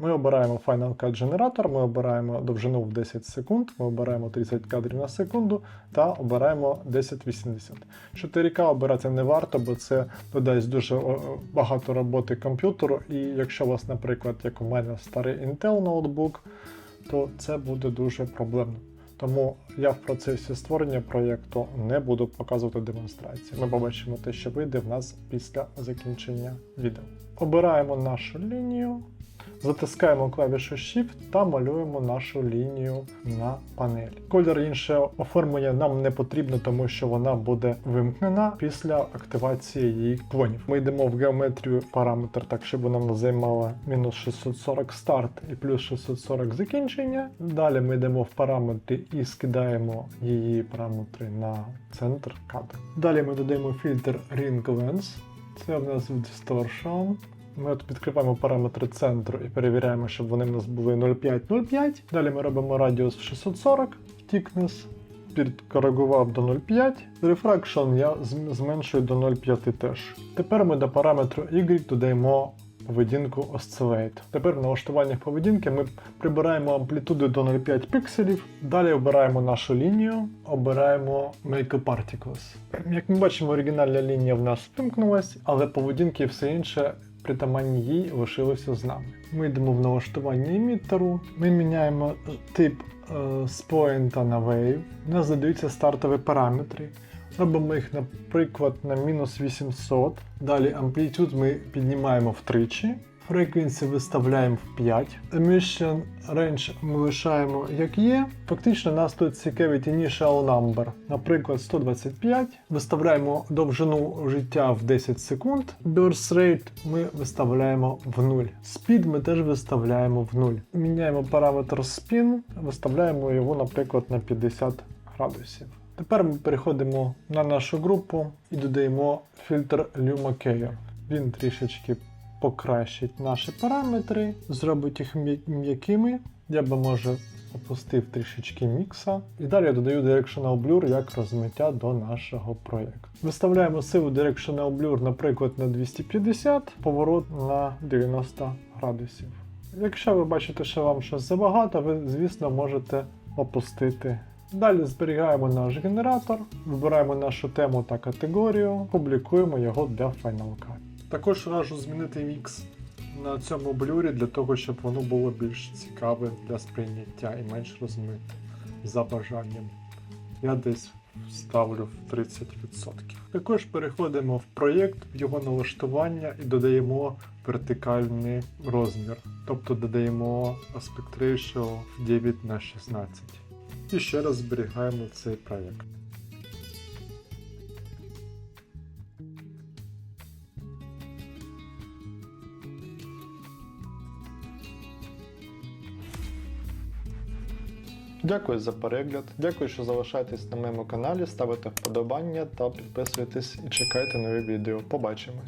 Ми обираємо Final Cut Generator, ми обираємо довжину в 10 секунд, ми обираємо 30 кадрів на секунду та обираємо 1080. 4К обирати не варто, бо це додасть дуже багато роботи комп'ютеру. І якщо у вас, наприклад, як у мене старий Intel ноутбук, то це буде дуже проблемно. Тому я в процесі створення проєкту не буду показувати демонстрації. Ми побачимо те, що вийде в нас після закінчення відео. Обираємо нашу лінію, затискаємо клавішу Shift та малюємо нашу лінію на панелі. Колір іншого оформлення нам не потрібно, тому що вона буде вимкнена після активації її клонів. Ми йдемо в геометрію параметр так, щоб вона нас займала мінус 640 старт і плюс 640 закінчення. Далі ми йдемо в параметри і скидаємо її параметри на центр кадру. Далі ми додаємо фільтр Ring Lens. Це в нас Distortion. Ми от відкриваємо параметри центру і перевіряємо, щоб вони в нас були 0,5-0,5. Далі ми робимо радіус в 640, thickness, підкоригував до 0,5. Refraction я зменшую до 0,5 теж. Тепер ми до параметру Y додаємо поведінку Oscillate. Тепер в налаштуваннях поведінки ми прибираємо амплітуду до 0,5 пікселів. Далі обираємо нашу лінію, обираємо Make Particles. Як ми бачимо, оригінальна лінія в нас вимкнулась, але поведінки і все інше притаманні їй лишилося з нами. Ми йдемо в налаштування емітеру, ми міняємо тип е, на wave, у нас задаються стартові параметри. Робимо їх, наприклад, на мінус 800. Далі амплітюд ми піднімаємо втричі. Frequency виставляємо в 5. Emission range ми лишаємо як є. Фактично нас тут цікавить initial number, наприклад, 125. Виставляємо довжину життя в 10 секунд. Burst rate ми виставляємо в 0. Speed ми теж виставляємо в 0. Міняємо параметр spin, виставляємо його, наприклад, на 50 градусів. Тепер ми переходимо на нашу групу і додаємо фільтр Luma Care. Він трішечки покращить наші параметри, зробить їх м'якими. Я би може опустив трішечки мікса. І далі я додаю Directional Blur як розмиття до нашого проєкту. Виставляємо силу Directional Blur, наприклад, на 250, поворот на 90 градусів. Якщо ви бачите, що вам щось забагато, ви, звісно, можете опустити. Далі зберігаємо наш генератор, вибираємо нашу тему та категорію, публікуємо його для Final Cut. Також раджу змінити мікс на цьому блюрі для того, щоб воно було більш цікаве для сприйняття і менш розмите за бажанням. Я десь ставлю в 30%. Також переходимо в проєкт, в його налаштування і додаємо вертикальний розмір, тобто додаємо aspect ratio в 9 на 16. І ще раз зберігаємо цей проєкт. Дякую за перегляд. Дякую, що залишаєтесь на моєму каналі, ставите вподобання та підписуйтесь і чекайте нові відео. Побачимось!